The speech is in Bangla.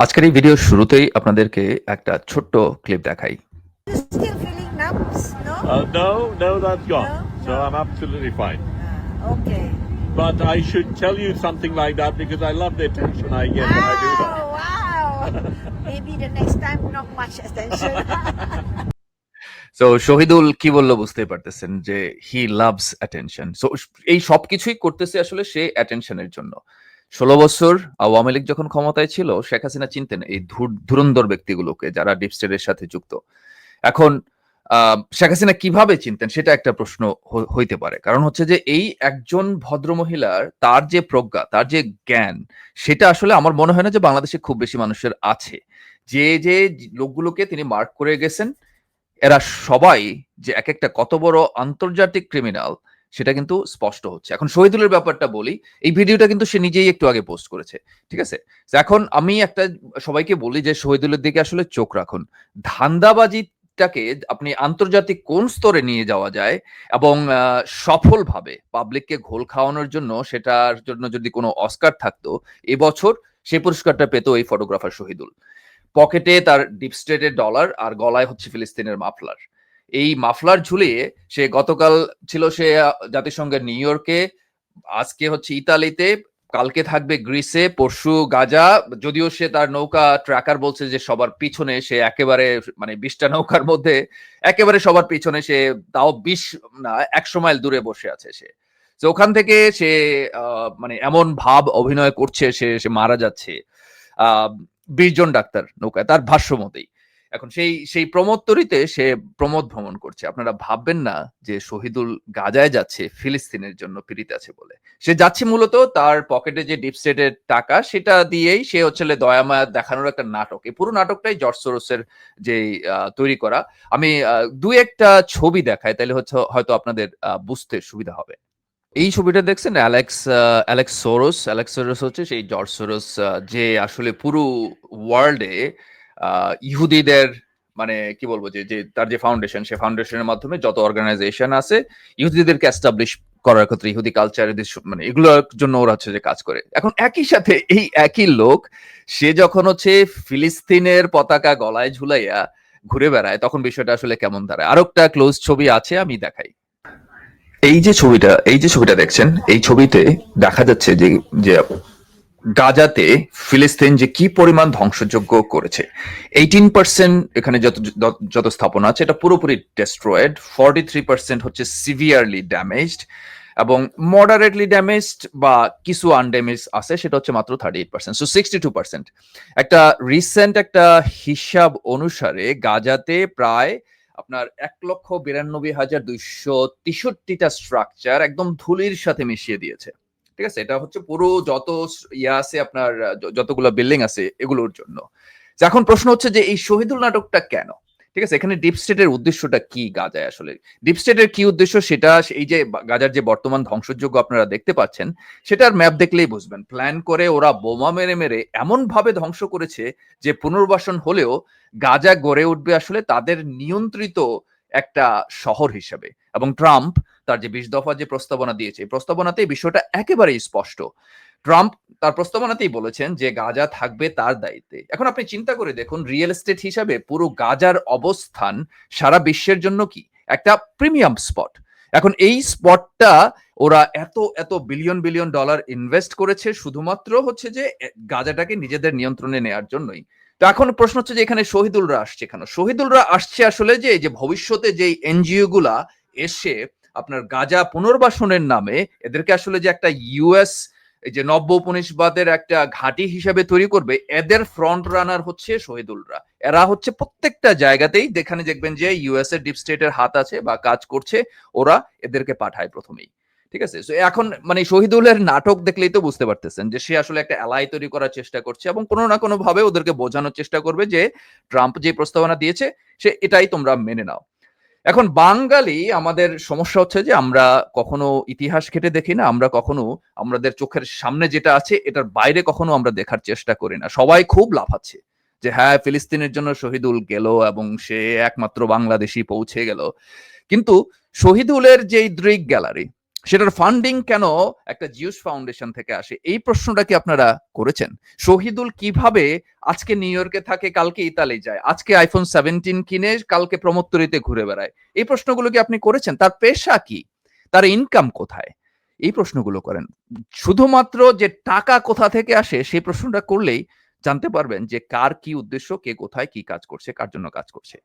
আজকের এই ভিডিওর শুরুতেই আপনাদেরকে একটা ছোট্ট ক্লিপ দেখাই You still feeling numbs, no? Uh, no, no, that's gone. No? So I'm absolutely fine. Ah, okay. But I should tell you something like that because I love the attention I get wow, when I do that. Wow, wow. Maybe the next time, not much attention. So Shahidul কি বলল বুঝতেই পারতেছেন যে হি লাভস অ্যাটেনশন সো এই সবকিছুই করতেছে আসলে সে অ্যাটেনশনের জন্য ষোলো বছর আওয়ামী লীগ যখন ক্ষমতায় ছিল, শেখ হাসিনা চিনতেন এই ধুর- ধুরন্ধর ব্যক্তিগুলোকে যারা ডিপ স্টেটের সাথে যুক্ত। এখন শেখ হাসিনা কীভাবে চিনতেন সেটা একটা প্রশ্ন হইতে পারে। কারণ হচ্ছে যে এই একজন ভদ্রমহিলার তার যে প্রজ্ঞা, তার যে জ্ঞান, সেটা আসলে আমার মনে হয় না যে বাংলাদেশে খুব বেশি মানুষের আছে। যে যে লোকগুলোকে তিনি মার্ক করে গেছেন, এরা সবাই যে এক একটা কত বড় আন্তর্জাতিক ক্রিমিনাল সেটা কিন্তু স্পষ্ট হচ্ছে। এখন শহীদুলের ব্যাপারটা বলি, এই ভিডিওটা কিন্তু সে নিজেই একটু আগে পোস্ট করেছে, ঠিক আছে? এখন আমি একটা সবাইকে বলি যে শহীদুলের দিকে আসলে চোখ রাখুন। ধান্দাবাজিটাকে আপনি আন্তর্জাতিক কোন স্তরে নিয়ে যাওয়া যায় এবং সফলভাবে পাবলিককে ঘোল খাওয়ানোর জন্য সেটার জন্য যদি কোনো অস্কার থাকতো, এবছর সেই পুরস্কারটা পেত এই ফটোগ্রাফার শহীদুল। পকেটে তার ডিপ স্টেটের ডলার আর গলায় হচ্ছে ফিলিস্তিনের মাফলার। এই মাফলার ঝুলিয়ে সে গতকাল ছিল সে জাতিসংঘের নিউ ইয়র্কে, আজকে হচ্ছে ইতালিতে, কালকে থাকবে গ্রিসে, পরশু গাজা, যদিও সে তার নৌকা ট্র্যাকার বলছে যে সবার পিছনে সে একেবারে মানে বিশটা নৌকার মধ্যে, একেবারে সবার পিছনে সে তাও বিশ, না, একশো মাইল দূরে বসে আছে সে। তো ওখান থেকে সে মানে এমন ভাব অভিনয় করছে সে সে মারা যাচ্ছে, আহ, বিশ জন ডাক্তার নৌকায়, তার ভাষ্য মতেই। এখন সেই সেই প্রমোত্তরিতে সে প্রমোদ ভ্রমণ করছে। আপনারা ভাববেন না যে শহীদুল গাজায় যাচ্ছে, ফিলিস্তিনের জন্য পীড়িত আছে বলে। সে যাচ্ছে মূলত তার পকেটে যে ডিপ স্টেটের টাকা, সেটা দিয়েই সে হচ্ছে দয়ামায়া দেখানোর একটা নাটক। এই পুরো নাটকটাই জর্জ সোরসের যে তৈরি করা। আমি দুই একটা ছবি দেখাই, তাহলে হচ্ছে, হয়তো আপনাদের বুঝতে সুবিধা হবে। এই ছবিটা দেখছেন Alex Alex Soros. Alex Soros হচ্ছে সেই জর্জ সোরস যে আসলে পুরো ওয়ার্ল্ডে ইহুদিদের মানে কি বলব যে যে তার যে ফাউন্ডেশন সে ফাউন্ডেশনের মাধ্যমে যত অর্গানাইজেশন আছে, ইহুদিদেরকে এস্টাবলিশ করার ক্ষেত্রে, ইহুদি কালচার মানে এগুলোর জন্য ওরা হচ্ছে যে কাজ করে। এখন একই সাথে এই একই লোক, সে যখন হচ্ছে ফিলিস্তিনের পতাকা গলায় ঝুলাইয়া ঘুরে বেড়ায়, তখন বিষয়টা আসলে কেমন দাঁড়ায়? আরও একটা ক্লোজ ছবি আছে, আমি দেখাই। এই যে ছবিটা, এই যে ছবিটা দেখছেন, এই ছবিতে দেখা যাচ্ছে যে যে গাজাতে ফিলিস্তিন যে কি পরিমাণ ধ্বংসযোগ্য করেছে। এইটিন পার্সেন্ট এখানে যত, যত- স্থাপনা আছে, এটা পুরোপুরি ডেস্ট্রয়েড ফর্টি থ্রি পার্সেন্ট হচ্ছে সিভিয়ারলি ড্যামেজড এবং মডারেটলি ড্যামেজড বা কিছু আনড্যামেজ আছে, সেটা হচ্ছে মাত্র thirty eight percent so sixty two percent একটা রিসেন্ট একটা হিসাব অনুসারে গাজাতে প্রায় আপনার এক লক্ষ বিরানব্বই হাজার দুইশো তেষট্টিটা স্ট্রাকচার একদম ধুলির সাথে মিশিয়ে দিয়েছে। ঠিক আছে? এটা হচ্ছে পুরো যত ইয়া আছে আপনার যতগুলো বিল্ডিং আছে এগুলোর জন্য। এখন প্রশ্ন হচ্ছে যে এই শহীদুল নাটকটা কেন? ঠিক আছে? এখানে ডিপ স্টেটের উদ্দেশ্যটা কি গাজায় আসলে? ডিপ স্টেটের কি উদ্দেশ্য? সেটা এই যে গাজার যে বর্তমান ধ্বংসযোগ্য আপনারা দেখতে পাচ্ছেন, সেটার ম্যাপ দেখলেই বুঝবেন। প্ল্যান করে ওরা বোমা মেরে মেরে এমন ভাবে ধ্বংস করেছে যে পুনর্বাসন হলেও গাজা গড়ে উঠবে আসলে তাদের নিয়ন্ত্রিত একটা শহর হিসেবে। এবং ট্রাম্প তার যে বিশ দফা যে প্রস্তাবনা দিয়েছে প্রস্তাবনাতে বিষয়টা একেবারেই স্পষ্ট। ট্রাম্প তার প্রস্তাবনাতেই বলেছেন যে গাজা থাকবে তার দায়িত্বে। এখন আপনি চিন্তা করে দেখুন, রিয়েল এস্টেট হিসাবে পুরো গাজার অবস্থান সারা বিশ্বের জন্য কি? একটা প্রিমিয়াম স্পট। এখন এই স্পটটা ওরা এত এত বিলিয়ন বিলিয়ন ডলার ইনভেস্ট করেছে শুধুমাত্র হচ্ছে যে গাজাটাকে নিজেদের নিয়ন্ত্রণে নেয়ার জন্যই। তো এখন প্রশ্ন হচ্ছে যে এখানে শহীদুলরা আসছে কেন? শহীদুলরা আসছে আসলে যে যে ভবিষ্যতে যে এনজিও গুলা এসে আপনার গাজা পুনর্বাসনের নামে এদেরকে আসলে যে একটা ইউএস এই যে নব্য উপনিষবাদের একটা ঘাঁটি হিসেবে তৈরি করবে, এদের ফ্রন্ট রানার হচ্ছে শহীদুলরা। এরা হচ্ছে প্রত্যেকটা জায়গাতেই যেখানে দেখবেন যে ইউএস এর ডিপ স্টেটের হাত আছে বা কাজ করছে, ওরা এদেরকে পাঠায় প্রথমেই। ঠিক আছে? এখন মানে শহীদুলের নাটক দেখলেই তো বুঝতে পারতেছেন যে সে আসলে একটা অ্যালাই তৈরি করার চেষ্টা করছে এবং কোনো না কোনো ভাবে ওদেরকে বোঝানোর চেষ্টা করবে যে ট্রাম্প যে প্রস্তাবনা দিয়েছে, সে এটাই তোমরা মেনে নাও। এখন বাঙালি, আমাদের সমস্যা হচ্ছে যে আমরা কখনো ইতিহাস ঘেটে দেখি না, আমরা কখনো আমাদের চোখের সামনে যেটা আছে, এটার বাইরে কখনো আমরা দেখার চেষ্টা করি না। সবাই খুব লাফাচ্ছে যে হ্যাঁ ফিলিস্তিনের জন্য শহীদুল গেল এবং সে একমাত্র বাংলাদেশি পৌঁছে গেল। কিন্তু শহীদুলের যেই দৃক গ্যালারি সেটার ফান্ডিং কেন একটা জিউস ফাউন্ডেশন থেকে আসে? এই প্রশ্নটা কি আপনারা করেছেন? শহীদুল কীভাবে আজকে নিউ ইয়র্কে থাকে, কালকে ইতালি যায়, আজকে আইফোন সেভেন্টিন কিনে কালকে প্রমোত্তরিতে ঘুরে বেড়ায়? এই প্রশ্নগুলো কি আপনি করেছেন? তার পেশা কি? তার ইনকাম কোথায়? এই প্রশ্নগুলো করেন। শুধুমাত্র যে টাকা কোথা থেকে আসে, সেই প্রশ্নটা করলেই জানতে পারবেন যে কার কি উদ্দেশ্য, কে কোথায় কি কাজ করছে, কার জন্য কাজ করছে।